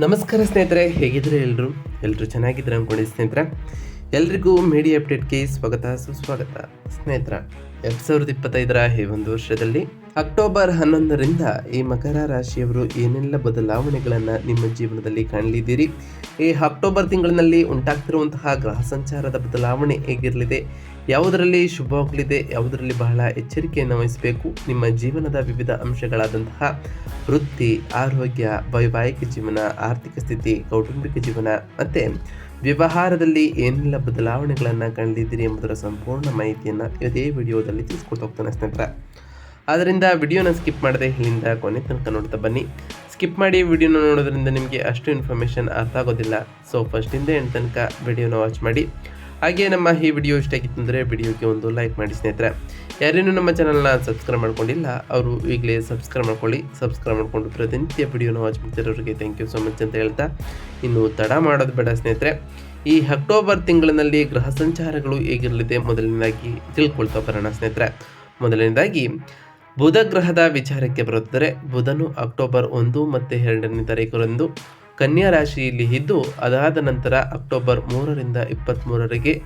ನಮಸ್ಕಾರ ಸ್ನೇಹಿತರೆ ಹೇಗಿದ್ರೆ ಎಲ್ಲರೂ? ಎಲ್ಲರೂ ಚೆನ್ನಾಗಿದ್ರೆ ಅಂದ್ಕೊಂಡಿದ್ದೆ ಸ್ನೇಹಿತರೆ. ಎಲ್ರಿಗೂ ಮೀಡಿಯಾ ಅಪ್ಡೇಟ್ಗೆ ಸ್ವಾಗತ, ಸುಸ್ವಾಗತ. ಸ್ನೇಹಿತರ, ಎರಡ್ ಸಾವಿರದ ಇಪ್ಪತ್ತೈದರ ಈ ಒಂದು ವರ್ಷದಲ್ಲಿ ಅಕ್ಟೋಬರ್ ಹನ್ನೊಂದರಿಂದ ಈ ಮಕರ ರಾಶಿಯವರು ಏನೆಲ್ಲ ಬದಲಾವಣೆಗಳನ್ನು ನಿಮ್ಮ ಜೀವನದಲ್ಲಿ ಕಾಣಲಿದ್ದೀರಿ? ಈ ಅಕ್ಟೋಬರ್ ತಿಂಗಳಿನಲ್ಲಿ ಉಂಟಾಗ್ತಿರುವಂತಹ ಗ್ರಹ ಸಂಚಾರದ ಬದಲಾವಣೆ ಹೇಗಿರಲಿದೆ? ಯಾವುದರಲ್ಲಿ ಶುಭವಾಗಲಿದೆ ಯಾವುದರಲ್ಲಿ ಬಹಳ ಎಚ್ಚರಿಕೆಯನ್ನು ವಹಿಸಬೇಕು? ನಿಮ್ಮ ಜೀವನದ ವಿವಿಧ ಅಂಶಗಳಾದಂತಹ ವೃತ್ತಿ, ಆರೋಗ್ಯ, ವೈವಾಹಿಕ ಜೀವನ, ಆರ್ಥಿಕ ಸ್ಥಿತಿ, ಕೌಟುಂಬಿಕ ಜೀವನ ಮತ್ತು ವ್ಯವಹಾರದಲ್ಲಿ ಏನೆಲ್ಲ ಬದಲಾವಣೆಗಳನ್ನು ಕಂಡಿದ್ದೀರಿ ಎಂಬುದರ ಸಂಪೂರ್ಣ ಮಾಹಿತಿಯನ್ನು ಇದೇ ವಿಡಿಯೋದಲ್ಲಿ ತಿಳಿಸ್ಕೊಡ್ತಾ ಹೋಗ್ತಾನೆ ಸ್ನೇಹಿತರೆ. ಆದ್ದರಿಂದ ವಿಡಿಯೋನ ಸ್ಕಿಪ್ ಮಾಡದೆ ಇಲ್ಲಿಂದ ಕೊನೆ ತನಕ ನೋಡ್ತಾ ಬನ್ನಿ. ಸ್ಕಿಪ್ ಮಾಡಿ ವಿಡಿಯೋನ ನೋಡೋದ್ರಿಂದ ನಿಮಗೆ ಅಷ್ಟು ಇನ್ಫಾರ್ಮೇಷನ್ ಅರ್ಥ ಆಗೋದಿಲ್ಲ. ಸೊ ಫಸ್ಟಿಂದ ಎಂಟು ತನಕ ವಿಡಿಯೋನ ವಾಚ್ ಮಾಡಿ. ಹಾಗೆ ನಮ್ಮ ಈ ವಿಡಿಯೋ ಇಷ್ಟ ಆಗಿತ್ತು ಅಂದರೆ ವಿಡಿಯೋಗೆ ಒಂದು ಲೈಕ್ ಮಾಡಿ ಸ್ನೇಹಿತರೆ. ಯಾರೇನು ನಮ್ಮ ಚಾನಲ್ನ ಸಬ್ಸ್ಕ್ರೈಬ್ ಮಾಡ್ಕೊಂಡಿಲ್ಲ, ಅವರು ಈಗಲೇ ಸಬ್ಸ್ಕ್ರೈಬ್ ಮಾಡ್ಕೊಳ್ಳಿ. ಸಬ್ಸ್ಕ್ರೈಬ್ ಮಾಡಿಕೊಂಡು ಪ್ರತಿನಿತ್ಯ ವಿಡಿಯೋನ ವಾಚ್ ಮಾಡ್ತಿರೋರಿಗೆ ಥ್ಯಾಂಕ್ ಯು ಸೊ ಮಚ್ ಅಂತ ಹೇಳ್ತಾ. ಇನ್ನು ತಡ ಮಾಡೋದು ಬೇಡ ಸ್ನೇಹಿತರೆ. ಈ ಅಕ್ಟೋಬರ್ ತಿಂಗಳಿನಲ್ಲಿ ಗ್ರಹ ಸಂಚಾರಗಳು ಹೇಗಿರಲಿದೆ ಮೊದಲನೇದಾಗಿ ತಿಳ್ಕೊಳ್ತಾ ಬರೋಣ ಸ್ನೇಹಿತರೆ. ಮೊದಲನೇದಾಗಿ, ಬುಧ ಗ್ರಹದ ವಿಚಾರಕ್ಕೆ ಬರುತ್ತದೆ ಬುಧನು ಅಕ್ಟೋಬರ್ ಒಂದು ಮತ್ತು ಎರಡನೇ ತಾರೀಕರಂದು ಕನ್ಯಾ ರಾಶಿಯಲ್ಲಿ ಇದ್ದು, ಅದಾದ ನಂತರ ಅಕ್ಟೋಬರ್ ಮೂರರಿಂದ ಇಪ್ಪತ್ತ್ಮೂರರಿಗೆ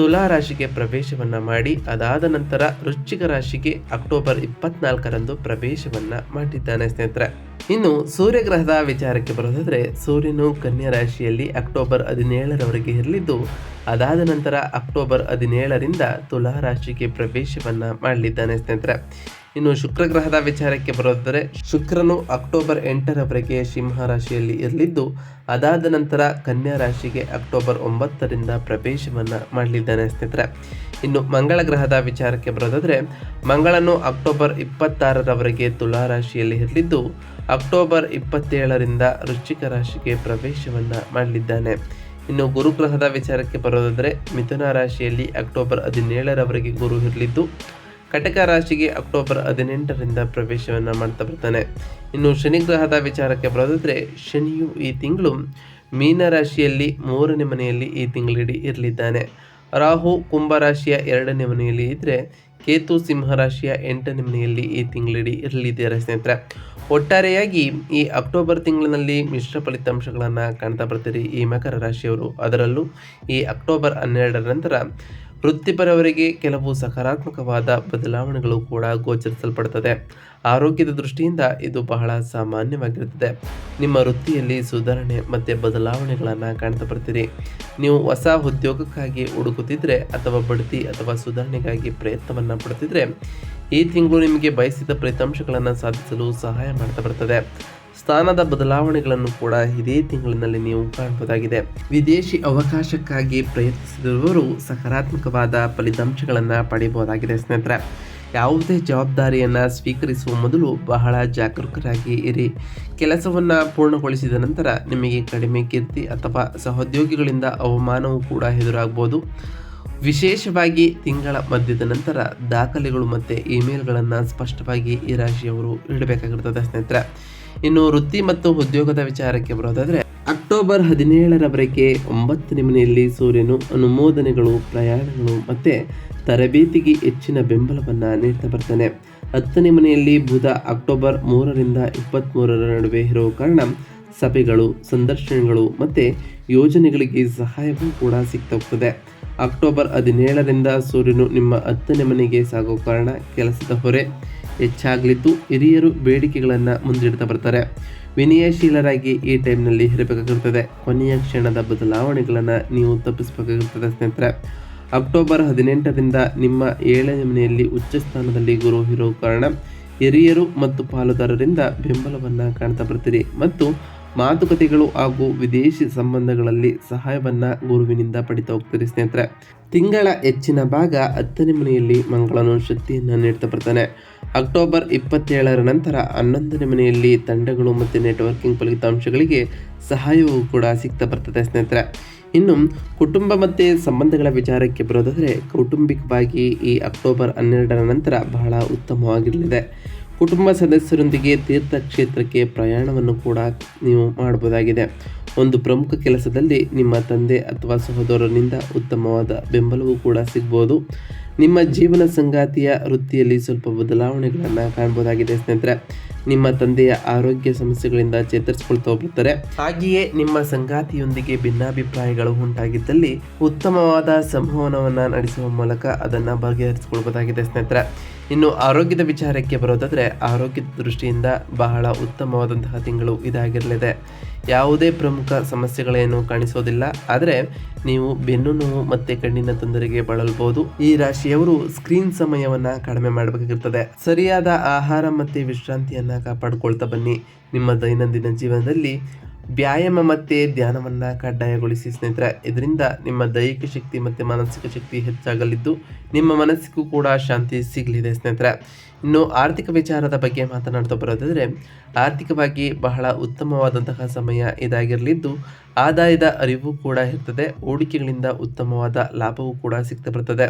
ತುಲಾ ರಾಶಿಗೆ ಪ್ರವೇಶವನ್ನು ಮಾಡಿ, ಅದಾದ ನಂತರ ವೃಶ್ಚಿಕ ರಾಶಿಗೆ ಅಕ್ಟೋಬರ್ ಇಪ್ಪತ್ನಾಲ್ಕರಂದು ಪ್ರವೇಶವನ್ನು ಮಾಡಿದ್ದಾನೆ ಸ್ನೇಹಿತರೆ. ಇನ್ನು ಸೂರ್ಯಗ್ರಹದ ವಿಚಾರಕ್ಕೆ ಬರೋದಾದರೆ, ಸೂರ್ಯನು ಕನ್ಯಾ ರಾಶಿಯಲ್ಲಿ ಅಕ್ಟೋಬರ್ ಹದಿನೇಳರವರೆಗೆ ಇರಲಿದ್ದು, ಅದಾದ ನಂತರ ಅಕ್ಟೋಬರ್ ಹದಿನೇಳರಿಂದ ತುಲಾ ರಾಶಿಗೆ ಪ್ರವೇಶವನ್ನು ಮಾಡಲಿದ್ದಾನೆ ಸ್ನೇಹಿತರೆ. ಇನ್ನು ಶುಕ್ರ ಗ್ರಹದ ವಿಚಾರಕ್ಕೆ ಬರೋದಾದರೆ, ಶುಕ್ರನು ಅಕ್ಟೋಬರ್ ಎಂಟರವರೆಗೆ ಸಿಂಹ ರಾಶಿಯಲ್ಲಿ ಇರಲಿದ್ದು, ಅದಾದ ನಂತರ ಕನ್ಯಾ ರಾಶಿಗೆ ಅಕ್ಟೋಬರ್ ಒಂಬತ್ತರಿಂದ ಪ್ರವೇಶವನ್ನು ಮಾಡಲಿದ್ದಾನೆ ಸ್ನೇಹಿತರೆ. ಇನ್ನು ಮಂಗಳ ಗ್ರಹದ ವಿಚಾರಕ್ಕೆ ಬರೋದಾದರೆ, ಮಂಗಳನು ಅಕ್ಟೋಬರ್ ಇಪ್ಪತ್ತಾರರವರೆಗೆ ತುಲಾ ರಾಶಿಯಲ್ಲಿ ಇರಲಿದ್ದು, ಅಕ್ಟೋಬರ್ ಇಪ್ಪತ್ತೇಳರಿಂದ ವೃಶ್ಚಿಕ ರಾಶಿಗೆ ಪ್ರವೇಶವನ್ನು ಮಾಡಲಿದ್ದಾನೆ. ಇನ್ನು ಗುರುಗ್ರಹದ ವಿಚಾರಕ್ಕೆ ಬರೋದಾದರೆ, ಮಿಥುನ ರಾಶಿಯಲ್ಲಿ ಅಕ್ಟೋಬರ್ ಹದಿನೇಳರವರೆಗೆ ಗುರು ಇರಲಿದ್ದು ಕಟಕ ರಾಶಿಗೆ ಅಕ್ಟೋಬರ್ ಹದಿನೆಂಟರಿಂದ ಪ್ರವೇಶವನ್ನು ಮಾಡ್ತಾ ಬರ್ತಾನೆ. ಇನ್ನು ಶನಿ ಗ್ರಹದ ವಿಚಾರಕ್ಕೆ ಬರೋದಿದ್ರೆ ಶನಿಯು ಈ ತಿಂಗಳು ಮೀನ ರಾಶಿಯಲ್ಲಿ ಮೂರನೇ ಮನೆಯಲ್ಲಿ ಈ ತಿಂಗಳಿಡೀ ಇರಲಿದ್ದಾನೆ. ರಾಹು ಕುಂಭ ರಾಶಿಯ ಎರಡನೇ ಮನೆಯಲ್ಲಿ ಇದ್ದರೆ ಕೇತು ಸಿಂಹ ರಾಶಿಯ ಎಂಟನೇ ಮನೆಯಲ್ಲಿ ಈ ತಿಂಗಳಿಡೀ ಇರಲಿದ್ದಾರೆ ಸ್ನೇಹಿತರೆ. ಒಟ್ಟಾರೆಯಾಗಿ ಈ ಅಕ್ಟೋಬರ್ ತಿಂಗಳಿನಲ್ಲಿ ಮಿಶ್ರ ಫಲಿತಾಂಶಗಳನ್ನು ಕಾಣ್ತಾ ಬರ್ತೀರಿ ಈ ಮಕರ ರಾಶಿಯವರು. ಅದರಲ್ಲೂ ಈ ಅಕ್ಟೋಬರ್ ಹನ್ನೆರಡರ ನಂತರ ವೃತ್ತಿಪರವರಿಗೆ ಕೆಲವು ಸಕಾರಾತ್ಮಕವಾದ ಬದಲಾವಣೆಗಳು ಕೂಡ ಗೋಚರಿಸಲ್ಪಡುತ್ತದೆ ಆರೋಗ್ಯದ ದೃಷ್ಟಿಯಿಂದ ಇದು ಬಹಳ ಸಾಮಾನ್ಯವಾಗಿರುತ್ತದೆ. ನಿಮ್ಮ ವೃತ್ತಿಯಲ್ಲಿ ಸುಧಾರಣೆ ಮತ್ತು ಬದಲಾವಣೆಗಳನ್ನು ಕಾಣ್ತಾ ಬರ್ತೀರಿ. ನೀವು ಹೊಸ ಉದ್ಯೋಗಕ್ಕಾಗಿ ಹುಡುಕುತ್ತಿದ್ದರೆ ಅಥವಾ ಬಡ್ತಿ ಅಥವಾ ಸುಧಾರಣೆಗಾಗಿ ಪ್ರಯತ್ನವನ್ನು ಪಡ್ತಿದ್ರೆ ಈ ತಿಂಗಳು ನಿಮಗೆ ಬಯಸಿದ ಫಲಿತಾಂಶಗಳನ್ನು ಸಾಧಿಸಲು ಸಹಾಯ ಮಾಡ್ತಾ ಬರ್ತದೆ. ಸ್ಥಾನದ ಬದಲಾವಣೆಗಳನ್ನು ಕೂಡ ಇದೇ ತಿಂಗಳಿನಲ್ಲಿ ನೀವು ಕಾಣಬಹುದಾಗಿದೆ. ವಿದೇಶಿ ಅವಕಾಶಕ್ಕಾಗಿ ಪ್ರಯತ್ನಿಸಿದವರು ಸಕಾರಾತ್ಮಕವಾದ ಫಲಿತಾಂಶಗಳನ್ನು ಪಡೆಯಬಹುದಾಗಿದೆ ಸ್ನೇಹಿತರೆ. ಯಾವುದೇ ಜವಾಬ್ದಾರಿಯನ್ನು ಸ್ವೀಕರಿಸುವ ಮೊದಲು ಬಹಳ ಜಾಗರೂಕರಾಗಿ ಇರಿ. ಕೆಲಸವನ್ನು ಪೂರ್ಣಗೊಳಿಸಿದ ನಂತರ ನಿಮಗೆ ಕಡಿಮೆ ಕೀರ್ತಿ ಅಥವಾ ಸಹೋದ್ಯೋಗಿಗಳಿಂದ ಅವಮಾನವೂ ಕೂಡ ಎದುರಾಗಬಹುದು. ವಿಶೇಷವಾಗಿ ತಿಂಗಳ ಮಧ್ಯದ ನಂತರ ದಾಖಲೆಗಳು ಮತ್ತು ಇಮೇಲ್ಗಳನ್ನು ಸ್ಪಷ್ಟವಾಗಿ ಈ ರಾಶಿಯವರು ಇಡಬೇಕಾಗಿರ್ತದೆ ಸ್ನೇಹಿತರೆ. ಇನ್ನು ವೃತ್ತಿ ಮತ್ತು ಉದ್ಯೋಗದ ವಿಚಾರಕ್ಕೆ ಬರೋದಾದರೆ, ಅಕ್ಟೋಬರ್ ಹದಿನೇಳರವರೆಗೆ ಒಂಬತ್ತು ಮನೆಯಲ್ಲಿ ಸೂರ್ಯನು ಅನುಮೋದನೆಗಳು, ಪ್ರಯಾಣಗಳು ಮತ್ತು ತರಬೇತಿಗೆ ಹೆಚ್ಚಿನ ಬೆಂಬಲವನ್ನು ನೀಡ್ತಾ ಬರ್ತಾನೆ. ಹತ್ತನೇ ಮನೆಯಲ್ಲಿ ಬುಧ ಅಕ್ಟೋಬರ್ ಮೂರರಿಂದ ಇಪ್ಪತ್ತ್ಮೂರರ ನಡುವೆ ಇರುವ ಕಾರಣ ಸಭೆಗಳು, ಸಂದರ್ಶನಗಳು ಮತ್ತು ಯೋಜನೆಗಳಿಗೆ ಸಹಾಯವೂ ಕೂಡ ಸಿಗ್ತಾ ಹೋಗ್ತದೆ. ಅಕ್ಟೋಬರ್ ಹದಿನೇಳರಿಂದ ಸೂರ್ಯನು ನಿಮ್ಮ ಹತ್ತನೇ ಮನೆಗೆ ಸಾಗೋ ಕಾರಣ ಕೆಲಸದ ಹೊರೆ ಹೆಚ್ಚಾಗಲಿದ್ದು ಹಿರಿಯರು ಬೇಡಿಕೆಗಳನ್ನು ಮುಂದಿಡ್ತಾ ಬರ್ತಾರೆ. ವಿನಯಶೀಲರಾಗಿ ಈ ಟೈಮ್ನಲ್ಲಿ ಇರಬೇಕಾಗಿರ್ತದೆ ಕೊನೆಯ ಕ್ಷಣದ ಬದಲಾವಣೆಗಳನ್ನು ನೀವು ತಪ್ಪಿಸಬೇಕಾಗಿರ್ತದೆ ಸ್ನೇಹಿತರೆ. ಅಕ್ಟೋಬರ್ ಹದಿನೆಂಟರಿಂದ ನಿಮ್ಮ ಏಳನೇ ಮನೆಯಲ್ಲಿ ಉಚ್ಚ ಸ್ಥಾನದಲ್ಲಿ ಗುರು ಇರೋ ಕಾರಣ ಹಿರಿಯರು ಮತ್ತು ಪಾಲುದಾರರಿಂದ ಬೆಂಬಲವನ್ನು ಕಾಣ್ತಾ ಬರ್ತೀರಿ. ಮತ್ತು ಮಾತುಕತೆಗಳು ಹಾಗೂ ವಿದೇಶಿ ಸಂಬಂಧಗಳಲ್ಲಿ ಸಹಾಯವನ್ನ ಗುರುವಿನಿಂದ ಪಡಿತಾ ಹೋಗ್ತಾರೆ ಸ್ನೇಹಿತರೆ. ತಿಂಗಳ ಹೆಚ್ಚಿನ ಭಾಗ ಹತ್ತನೇ ಮನೆಯಲ್ಲಿ ಮಂಗಳನು ಶಕ್ತಿಯನ್ನು ನೀಡ್ತಾ ಬರ್ತಾನೆ. ಅಕ್ಟೋಬರ್ ಇಪ್ಪತ್ತೇಳರ ನಂತರ ಹನ್ನೊಂದನೇ ಮನೆಯಲ್ಲಿ ತಂಡಗಳು ಮತ್ತು ನೆಟ್ವರ್ಕಿಂಗ್ ಫಲಿತಾಂಶಗಳಿಗೆ ಸಹಾಯವೂ ಕೂಡ ಸಿಗ್ತಾ ಬರ್ತದೆ ಸ್ನೇಹಿತರೆ. ಇನ್ನು ಕುಟುಂಬ ಮತ್ತು ಸಂಬಂಧಗಳ ವಿಚಾರಕ್ಕೆ ಬರೋದಾದರೆ ಕೌಟುಂಬಿಕವಾಗಿ ಈ ಅಕ್ಟೋಬರ್ ಹನ್ನೆರಡರ ನಂತರ ಬಹಳ ಉತ್ತಮವಾಗಿರಲಿದೆ. ಕುಟುಂಬ ಸದಸ್ಯರೊಂದಿಗೆ ತೀರ್ಥಕ್ಷೇತ್ರಕ್ಕೆ ಪ್ರಯಾಣವನ್ನು ಕೂಡ ನೀವು ಮಾಡಬಹುದಾಗಿದೆ ಒಂದು ಪ್ರಮುಖ ಕೆಲಸದಲ್ಲಿ ನಿಮ್ಮ ತಂದೆ ಅಥವಾ ಸಹೋದರನಿಂದ ಉತ್ತಮವಾದ ಬೆಂಬಲವೂ ಕೂಡ ಸಿಗ್ಬೋದು. ನಿಮ್ಮ ಜೀವನ ಸಂಗಾತಿಯ ವೃತ್ತಿಯಲ್ಲಿ ಸ್ವಲ್ಪ ಬದಲಾವಣೆಗಳನ್ನು ಕಾಣಬಹುದಾಗಿದೆ ಸ್ನೇಹಿತರೆ. ನಿಮ್ಮ ತಂದೆಯ ಆರೋಗ್ಯ ಸಮಸ್ಯೆಗಳಿಂದ ಚೇತರಿಸಿಕೊಳ್ತಾ ಹೋಗುತ್ತಾರೆ ಹಾಗೆಯೇ ನಿಮ್ಮ ಸಂಗಾತಿಯೊಂದಿಗೆ ಭಿನ್ನಾಭಿಪ್ರಾಯಗಳು ಉಂಟಾಗಿದ್ದಲ್ಲಿ ಉತ್ತಮವಾದ ಸಂವಹನವನ್ನು ನಡೆಸುವ ಮೂಲಕ ಅದನ್ನು ಬಗೆಹರಿಸಿಕೊಳ್ಬೋದಾಗಿದೆ ಸ್ನೇಹಿತರೆ. ಇನ್ನು ಆರೋಗ್ಯದ ವಿಚಾರಕ್ಕೆ ಬರೋದಾದರೆ ಆರೋಗ್ಯದ ದೃಷ್ಟಿಯಿಂದ ಬಹಳ ಉತ್ತಮವಾದಂತಹ ತಿಂಗಳು ಇದಾಗಿರಲಿದೆ. ಯಾವುದೇ ಪ್ರಮುಖ ಸಮಸ್ಯೆಗಳೇನು ಕಾಣಿಸೋದಿಲ್ಲ. ಆದರೆ ನೀವು ಬೆನ್ನು ನೋವು ಮತ್ತು ಕಣ್ಣಿನ ತೊಂದರೆಗೆ ಬಳಲ್ಬಹುದು ಈ ರಾಶಿಯವರು ಸ್ಕ್ರೀನ್ ಸಮಯವನ್ನ ಕಡಿಮೆ ಮಾಡಬೇಕಾಗಿರ್ತದೆ. ಸರಿಯಾದ ಆಹಾರ ಮತ್ತು ವಿಶ್ರಾಂತಿಯನ್ನ ಕಾಪಾಡಿಕೊಳ್ತಾ ಬನ್ನಿ. ನಿಮ್ಮ ದೈನಂದಿನ ಜೀವನದಲ್ಲಿ ವ್ಯಾಯಾಮ ಮತ್ತು ಧ್ಯಾನವನ್ನು ಕಡ್ಡಾಯಗೊಳಿಸಿ ಸ್ನೇಹಿತರೆ, ಇದರಿಂದ ನಿಮ್ಮ ದೈಹಿಕ ಶಕ್ತಿ ಮತ್ತು ಮಾನಸಿಕ ಶಕ್ತಿ ಹೆಚ್ಚಾಗಲಿದ್ದು ನಿಮ್ಮ ಮನಸ್ಸಿಗೂ ಕೂಡ ಶಾಂತಿ ಸಿಗಲಿದೆ ಸ್ನೇಹಿತರೆ. ಇನ್ನು ಆರ್ಥಿಕ ವಿಚಾರದ ಬಗ್ಗೆ ಮಾತನಾಡ್ತಾ ಬರೋದಾದರೆ, ಆರ್ಥಿಕವಾಗಿ ಬಹಳ ಉತ್ತಮವಾದಂತಹ ಸಮಯ ಇದಾಗಿರಲಿದ್ದು, ಆದಾಯದ ಅರಿವು ಕೂಡ ಇರ್ತದೆ, ಹೂಡಿಕೆಗಳಿಂದ ಉತ್ತಮವಾದ ಲಾಭವೂ ಕೂಡ ಸಿಗ್ತಾ ಬರ್ತದೆ.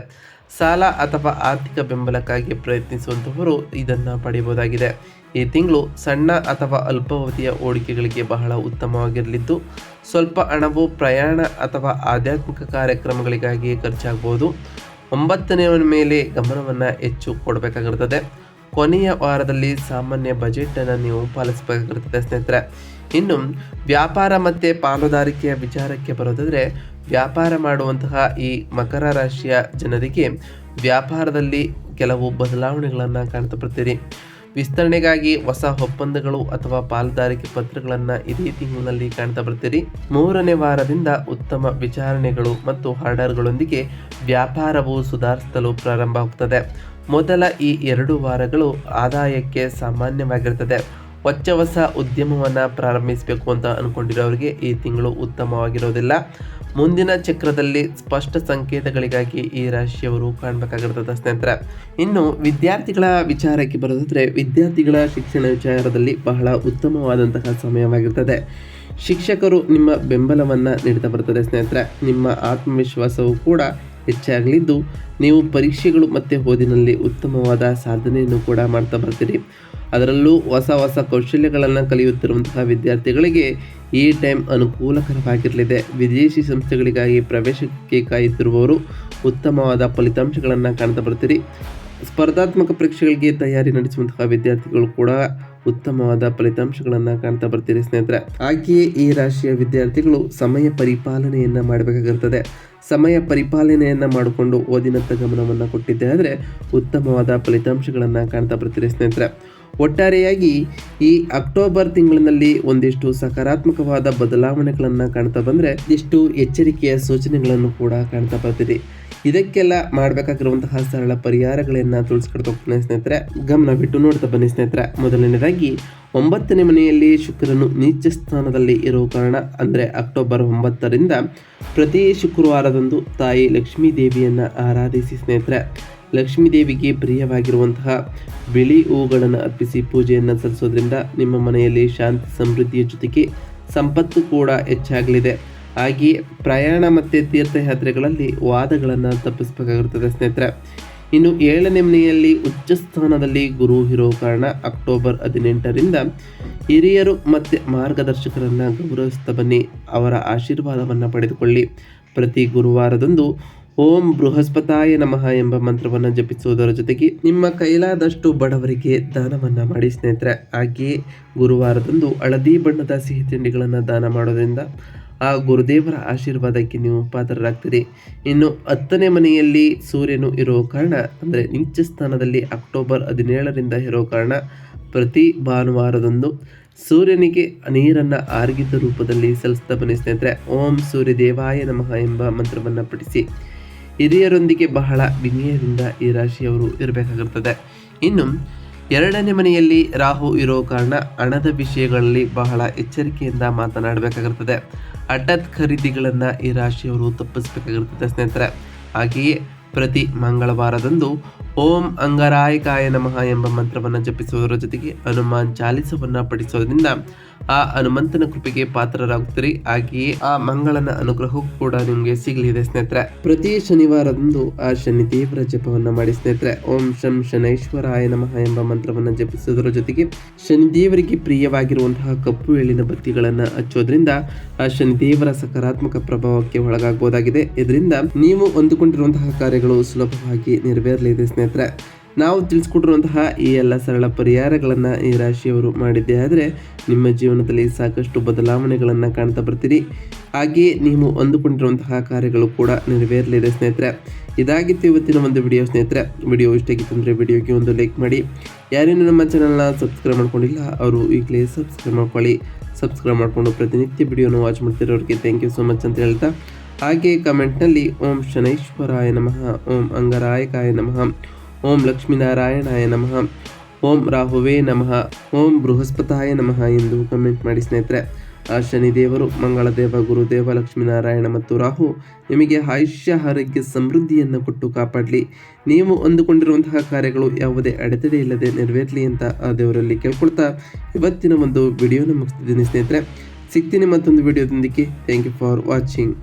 ಸಾಲ ಅಥವಾ ಆರ್ಥಿಕ ಬೆಂಬಲಕ್ಕಾಗಿ ಪ್ರಯತ್ನಿಸುವಂಥವರು ಇದನ್ನು ಪಡೆಯಬಹುದಾಗಿದೆ. ಈ ತಿಂಗಳು ಸಣ್ಣ ಅಥವಾ ಅಲ್ಪಾವಧಿಯ ಹೂಡಿಕೆಗಳಿಗೆ ಬಹಳ ಉತ್ತಮವಾಗಿರಲಿದ್ದು, ಸ್ವಲ್ಪ ಹಣವು ಪ್ರಯಾಣ ಅಥವಾ ಆಧ್ಯಾತ್ಮಿಕ ಕಾರ್ಯಕ್ರಮಗಳಿಗಾಗಿ ಖರ್ಚಾಗಬಹುದು ಒಂಬತ್ತನೆಯ ಮೇಲೆ ಗಮನವನ್ನು ಹೆಚ್ಚು ಕೊಡಬೇಕಾಗಿರ್ತದೆ. ಕೊನೆಯ ವಾರದಲ್ಲಿ ಸಾಮಾನ್ಯ ಬಜೆಟನ್ನು ನೀವು ಪಾಲಿಸಬೇಕಾಗಿರ್ತದೆ ಸ್ನೇಹಿತರೆ. ಇನ್ನು, ವ್ಯಾಪಾರ ಮತ್ತು ಪಾಲುದಾರಿಕೆಯ ವಿಚಾರಕ್ಕೆ ಬರೋದಾದರೆ, ವ್ಯಾಪಾರ ಮಾಡುವಂತಹ ಈ ಮಕರ ರಾಶಿಯ ಜನರಿಗೆ ವ್ಯಾಪಾರದಲ್ಲಿ ಕೆಲವು ಬದಲಾವಣೆಗಳನ್ನು ಕಾಣ್ತಾ ಬರ್ತೀರಿ. ವಿಸ್ತರಣೆಗಾಗಿ ಹೊಸ ಒಪ್ಪಂದಗಳು ಅಥವಾ ಪಾಲುದಾರಿಕೆ ಪತ್ರಗಳನ್ನು ಇದೇ ತಿಂಗಳಲ್ಲಿ ಕಾಣ್ತಾ ಬರ್ತೀರಿ. ಮೂರನೇ ವಾರದಿಂದ ಉತ್ತಮ ವಿಚಾರಣೆಗಳು ಮತ್ತು ಆರ್ಡರ್ಗಳೊಂದಿಗೆ ವ್ಯಾಪಾರವು ಸುಧಾರಿಸಲು ಪ್ರಾರಂಭ ಆಗ್ತದೆ. ಮೊದಲ ಈ ಎರಡು ವಾರಗಳು ಆದಾಯಕ್ಕೆ ಸಾಮಾನ್ಯವಾಗಿರ್ತದೆ. ಹೊಚ್ಚ ಹೊಸ ಉದ್ಯಮವನ್ನು ಪ್ರಾರಂಭಿಸಬೇಕು ಅಂತ ಅಂದ್ಕೊಂಡಿರೋರಿಗೆ ಈ ತಿಂಗಳು ಉತ್ತಮವಾಗಿರೋದಿಲ್ಲ. ಮುಂದಿನ ಚಕ್ರದಲ್ಲಿ ಸ್ಪಷ್ಟ ಸಂಕೇತಗಳಿಗಾಗಿ ಈ ರಾಶಿಯವರು ಕಾಣಬೇಕಾಗಿರ್ತದೆ ಸ್ನೇಹಿತರೆ. ಇನ್ನು ವಿದ್ಯಾರ್ಥಿಗಳ ವಿಚಾರಕ್ಕೆ ಬರೋದಾದರೆ ವಿದ್ಯಾರ್ಥಿಗಳ ಶಿಕ್ಷಣ ವಿಚಾರದಲ್ಲಿ ಬಹಳ ಉತ್ತಮವಾದಂತಹ ಸಮಯವಾಗಿರ್ತದೆ. ಶಿಕ್ಷಕರು ನಿಮ್ಮ ಬೆಂಬಲವನ್ನು ನೀಡ್ತಾ ಬರ್ತದೆ ಸ್ನೇಹಿತರೆ. ನಿಮ್ಮ ಆತ್ಮವಿಶ್ವಾಸವು ಕೂಡ ಹೆಚ್ಚಾಗಲಿದ್ದು, ನೀವು ಪರೀಕ್ಷೆಗಳು ಮತ್ತು ಓದಿನಲ್ಲಿ ಉತ್ತಮವಾದ ಸಾಧನೆಯನ್ನು ಕೂಡ ಮಾಡ್ತಾ ಬರ್ತೀರಿ. ಅದರಲ್ಲೂ ಹೊಸ ಹೊಸ ಕೌಶಲ್ಯಗಳನ್ನು ಕಲಿಯುತ್ತಿರುವಂತಹ ವಿದ್ಯಾರ್ಥಿಗಳಿಗೆ ಈ ಟೈಮ್ ಅನುಕೂಲಕರವಾಗಿರಲಿದೆ. ವಿದೇಶಿ ಸಂಸ್ಥೆಗಳಿಗಾಗಿ ಪ್ರವೇಶಕ್ಕೆ ಕಾಯುತ್ತಿರುವವರು ಉತ್ತಮವಾದ ಫಲಿತಾಂಶಗಳನ್ನು ಕಾಣ್ತಾ ಬರ್ತೀರಿ. ಸ್ಪರ್ಧಾತ್ಮಕ ಪರೀಕ್ಷೆಗಳಿಗೆ ತಯಾರಿ ನಡೆಸುವಂತಹ ವಿದ್ಯಾರ್ಥಿಗಳು ಕೂಡ ಉತ್ತಮವಾದ ಫಲಿತಾಂಶಗಳನ್ನು ಕಾಣ್ತಾ ಬರ್ತೀರಿ ಸ್ನೇಹಿತರೆ. ಹಾಗೆಯೇ ಈ ರಾಶಿಯ ವಿದ್ಯಾರ್ಥಿಗಳು ಸಮಯ ಪರಿಪಾಲನೆಯನ್ನು ಮಾಡಬೇಕಾಗಿರ್ತದೆ. ಸಮಯ ಪರಿಪಾಲನೆಯನ್ನು ಮಾಡಿಕೊಂಡು ಓದಿನತ್ತ ಗಮನವನ್ನು ಕೊಟ್ಟಿದ್ದೆ ಆದರೆ ಉತ್ತಮವಾದ ಫಲಿತಾಂಶಗಳನ್ನು ಕಾಣ್ತಾ ಬರ್ತೀರಿ ಸ್ನೇಹಿತರೆ. ಒಟ್ಟಾರೆಯಾಗಿ ಈ ಅಕ್ಟೋಬರ್ ತಿಂಗಳಿನಲ್ಲಿ ಒಂದಿಷ್ಟು ಸಕಾರಾತ್ಮಕವಾದ ಬದಲಾವಣೆಗಳನ್ನು ಕಾಣ್ತಾ ಬಂದರೆ ಇಷ್ಟು ಎಚ್ಚರಿಕೆಯ ಸೂಚನೆಗಳನ್ನು ಕೂಡ ಕಾಣ್ತಾ ಬರ್ತಿದೆ. ಇದಕ್ಕೆಲ್ಲ ಮಾಡಬೇಕಾಗಿರುವಂತಹ ಸರಳ ಪರಿಹಾರಗಳನ್ನು ತಿಳಿಸ್ಕೊಡ್ತಾ ಹೋಗ್ತಾನೆ ಸ್ನೇಹಿತರೆ. ಗಮನ ಬಿಟ್ಟು ನೋಡ್ತಾ ಬನ್ನಿ ಸ್ನೇಹಿತರೆ. ಮೊದಲನೇದಾಗಿ ಒಂಬತ್ತನೇ ಮನೆಯಲ್ಲಿ ಶುಕ್ರನು ನೀಚ ಸ್ಥಾನದಲ್ಲಿ ಇರುವ ಕಾರಣ ಅಂದರೆ ಅಕ್ಟೋಬರ್ ಒಂಬತ್ತರಿಂದ ಪ್ರತಿ ಶುಕ್ರವಾರದಂದು ತಾಯಿ ಲಕ್ಷ್ಮೀ ದೇವಿಯನ್ನು ಆರಾಧಿಸಿ ಸ್ನೇಹಿತರೆ. ಲಕ್ಷ್ಮೀ ದೇವಿಗೆ ಪ್ರಿಯವಾಗಿರುವಂತಹ ಬಿಳಿ ಹೂಗಳನ್ನು ಅರ್ಪಿಸಿ ಪೂಜೆಯನ್ನು ಸಲ್ಲಿಸೋದ್ರಿಂದ ನಿಮ್ಮ ಮನೆಯಲ್ಲಿ ಶಾಂತಿ ಸಮೃದ್ಧಿಯ ಜೊತೆಗೆ ಸಂಪತ್ತು ಕೂಡ ಹೆಚ್ಚಾಗಲಿದೆ. ಹಾಗೆಯೇ ಪ್ರಯಾಣ ಮತ್ತು ತೀರ್ಥಯಾತ್ರೆಗಳಲ್ಲಿ ವಾದಗಳನ್ನು ತಪ್ಪಿಸಬೇಕಾಗಿರುತ್ತದೆ ಸ್ನೇಹಿತರೆ. ಇನ್ನು ಏಳನೇ ಮನೆಯಲ್ಲಿ ಉಚ್ಚ ಸ್ಥಾನದಲ್ಲಿ ಗುರು ಇರೋ ಕಾರಣ ಅಕ್ಟೋಬರ್ ಹದಿನೆಂಟರಿಂದ ಹಿರಿಯರು ಮತ್ತು ಮಾರ್ಗದರ್ಶಕರನ್ನು ಗೌರವಿಸ್ತಾ ಬನ್ನಿ. ಅವರ ಆಶೀರ್ವಾದವನ್ನು ಪಡೆದುಕೊಳ್ಳಿ. ಪ್ರತಿ ಗುರುವಾರದಂದು ಓಂ ಬೃಹಸ್ಪತಾಯ ನಮಃ ಎಂಬ ಮಂತ್ರವನ್ನು ಜಪಿಸುವುದರ ಜೊತೆಗೆ ನಿಮ್ಮ ಕೈಲಾದಷ್ಟು ಬಡವರಿಗೆ ದಾನವನ್ನು ಮಾಡಿ ಸ್ನೇಹಿತರೆ ಹಾಗೆಯೇ ಗುರುವಾರದಂದು ಹಳದಿ ಬಣ್ಣದ ಸಿಹಿ ತಿಂಡಿಗಳನ್ನು ದಾನ ಮಾಡೋದ್ರಿಂದ ಆ ಗುರುದೇವರ ಆಶೀರ್ವಾದಕ್ಕೆ ನೀವು ಪಾತ್ರರಾಗ್ತೀರಿ. ಇನ್ನು ಹತ್ತನೇ ಮನೆಯಲ್ಲಿ ಸೂರ್ಯನು ಇರೋ ಕಾರಣ, ಅಂದರೆ ನೀಚ ಸ್ಥಾನದಲ್ಲಿ ಅಕ್ಟೋಬರ್ ಹದಿನೇಳರಿಂದ ಇರೋ ಕಾರಣ, ಪ್ರತಿ ಭಾನುವಾರದಂದು ಸೂರ್ಯನಿಗೆ ನೀರನ್ನು ಆರ್ಗಿದ ರೂಪದಲ್ಲಿ ಸಲ್ಲಿಸ್ತಾ ಬನ್ನಿ ಸ್ನೇಹಿತರೆ. ಓಂ ಸೂರ್ಯ ದೇವಾಯ ನಮಃ ಎಂಬ ಮಂತ್ರವನ್ನು ಪಠಿಸಿ. ಹಿರಿಯರೊಂದಿಗೆ ಬಹಳ ವಿನಯದಿಂದ ಈ ರಾಶಿಯವರು ಇರಬೇಕಾಗಿರ್ತದೆ ಇನ್ನು ಎರಡನೇ ಮನೆಯಲ್ಲಿ ರಾಹು ಇರೋ ಕಾರಣ ಹಣದ ವಿಷಯಗಳಲ್ಲಿ ಬಹಳ ಎಚ್ಚರಿಕೆಯಿಂದ ಮಾತನಾಡಬೇಕಾಗಿರ್ತದೆ ಹಠಾತ್ ಖರೀದಿಗಳನ್ನು ಈ ರಾಶಿಯವರು ತಪ್ಪಿಸಬೇಕಾಗಿರ್ತದೆ ಸ್ನೇಹಿತರೆ. ಹಾಗೆಯೇ ಪ್ರತಿ ಮಂಗಳವಾರದಂದು ಓಂ ಅಂಗರಾಯಕಾಯ ನಮಃ ಎಂಬ ಮಂತ್ರವನ್ನು ಜಪಿಸುವುದರ ಜೊತೆಗೆ ಹನುಮಾನ್ ಚಾಲಿಸವನ್ನು ಪಠಿಸೋದ್ರಿಂದ ಆ ಹನುಮಂತನ ಕೃಪೆಗೆ ಪಾತ್ರರಾಗುತ್ತೀರಿ. ಹಾಗೆಯೇ ಆ ಮಂಗಳನ ಅನುಗ್ರಹ ಕೂಡ ನಿಮಗೆ ಸಿಗಲಿದೆ ಸ್ನೇಹಿತರೆ. ಪ್ರತಿ ಶನಿವಾರದಂದು ಆ ಶನಿ ದೇವರ ಜಪವನ್ನ ಮಾಡಿ ಸ್ನೇಹಿತರೆ. ಓಂ ಶಂ ಶನೈಶ್ವರಾಯ ನಮಃ ಎಂಬ ಮಂತ್ರವನ್ನು ಜಪಿಸುವುದರ ಜೊತೆಗೆ ಶನಿ ದೇವರಿಗೆ ಪ್ರಿಯವಾಗಿರುವಂತಹ ಕಪ್ಪು ಎಳ್ಳಿನ ಬತ್ತಿಗಳನ್ನು ಹಚ್ಚೋದ್ರಿಂದ ಆ ಶನಿ ದೇವರ ಸಕಾರಾತ್ಮಕ ಪ್ರಭಾವಕ್ಕೆ ಒಳಗಾಗಬಹುದಾಗಿದೆ. ಇದರಿಂದ ನೀವು ಹೊಂದಿಕೊಂಡಿರುವಂತಹ ಕಾರ್ಯಗಳು ಸುಲಭವಾಗಿ ನೆರವೇರಲಿದೆ ಸ್ನೇಹಿತರೆ. ನಾವು ತಿಳಿಸ್ಕೊಟ್ಟಿರುವಂತಹ ಈ ಎಲ್ಲ ಸರಳ ಪರಿಹಾರಗಳನ್ನು ಈ ರಾಶಿಯವರು ಮಾಡಿದ್ದೇ. ಆದರೆ ನಿಮ್ಮ ಜೀವನದಲ್ಲಿ ಸಾಕಷ್ಟು ಬದಲಾವಣೆಗಳನ್ನು ಕಾಣ್ತಾ ಬರ್ತೀರಿ. ಹಾಗೆಯೇ ನೀವು ಅಂದುಕೊಂಡಿರುವಂತಹ ಕಾರ್ಯಗಳು ಕೂಡ ನೆರವೇರಲಿದೆ ಸ್ನೇಹಿತರೆ. ಇದಾಗಿತ್ತು ಇವತ್ತಿನ ಒಂದು ವಿಡಿಯೋ ಸ್ನೇಹಿತರೆ. ವಿಡಿಯೋ ಇಷ್ಟಾಗಿತ್ತು ಅಂದರೆ ವಿಡಿಯೋಗೆ ಒಂದು ಲೈಕ್ ಮಾಡಿ. ಯಾರೇನು ನಮ್ಮ ಚಾನಲ್ನ ಸಬ್ಸ್ಕ್ರೈಬ್ ಮಾಡ್ಕೊಂಡಿಲ್ಲ, ಅವರು ಈಗಲೇ ಸಬ್ಸ್ಕ್ರೈಬ್ ಮಾಡ್ಕೊಳ್ಳಿ. ಸಬ್ಸ್ಕ್ರೈಬ್ ಮಾಡಿಕೊಂಡು ಪ್ರತಿನಿತ್ಯ ವಿಡಿಯೋನ ವಾಚ್ ಮಾಡ್ತಿರೋರಿಗೆ ಥ್ಯಾಂಕ್ ಯು ಸೊ ಮಚ್ ಅಂತ ಹೇಳ್ತಾ. ಹಾಗೆ ಕಮೆಂಟ್ನಲ್ಲಿ ಓಂ ಶನೈಶ್ವರಾಯ ನಮಃ, ಓಂ ಅಂಗರಾಯಕಾಯ ನಮಃ. ಓಂ ಲಕ್ಷ್ಮೀನಾರಾಯಣಾಯ ನಮಃ. ಓಂ ರಾಹುವೇ ನಮಃ. ಓಂ ಬೃಹಸ್ಪತಾಯ ನಮಃ ಎಂದು ಕಮೆಂಟ್ ಮಾಡಿ ಸ್ನೇಹಿತರೆ. ಆ ಶನಿದೇವರು, ಮಂಗಳದೇವ, ಗುರುದೇವ, ಲಕ್ಷ್ಮೀನಾರಾಯಣ ಮತ್ತು ರಾಹು ನಿಮಗೆ ಆಯುಷ್ಯ, ಆರೋಗ್ಯ, ಸಮೃದ್ಧಿಯನ್ನು ಕೊಟ್ಟು ಕಾಪಾಡಲಿ. ನೀವು ಅಂದುಕೊಂಡಿರುವಂತಹ ಕಾರ್ಯಗಳು ಯಾವುದೇ ಅಡೆತಡೆ ಇಲ್ಲದೆ ನೆರವೇರಲಿ ಅಂತ ಆ ದೇವರಲ್ಲಿ ಕೇಳ್ಕೊಳ್ತಾ ಇವತ್ತಿನ ಒಂದು ವಿಡಿಯೋನ ಮುಗಿಸ್ತಿದ್ದೀನಿ ಸ್ನೇಹಿತರೆ. ಸಿಗ್ತೀನಿ ಮತ್ತೊಂದು ವಿಡಿಯೋದೊಂದಿಗೆ ಥ್ಯಾಂಕ್ ಯು ಫಾರ್ ವಾಚಿಂಗ್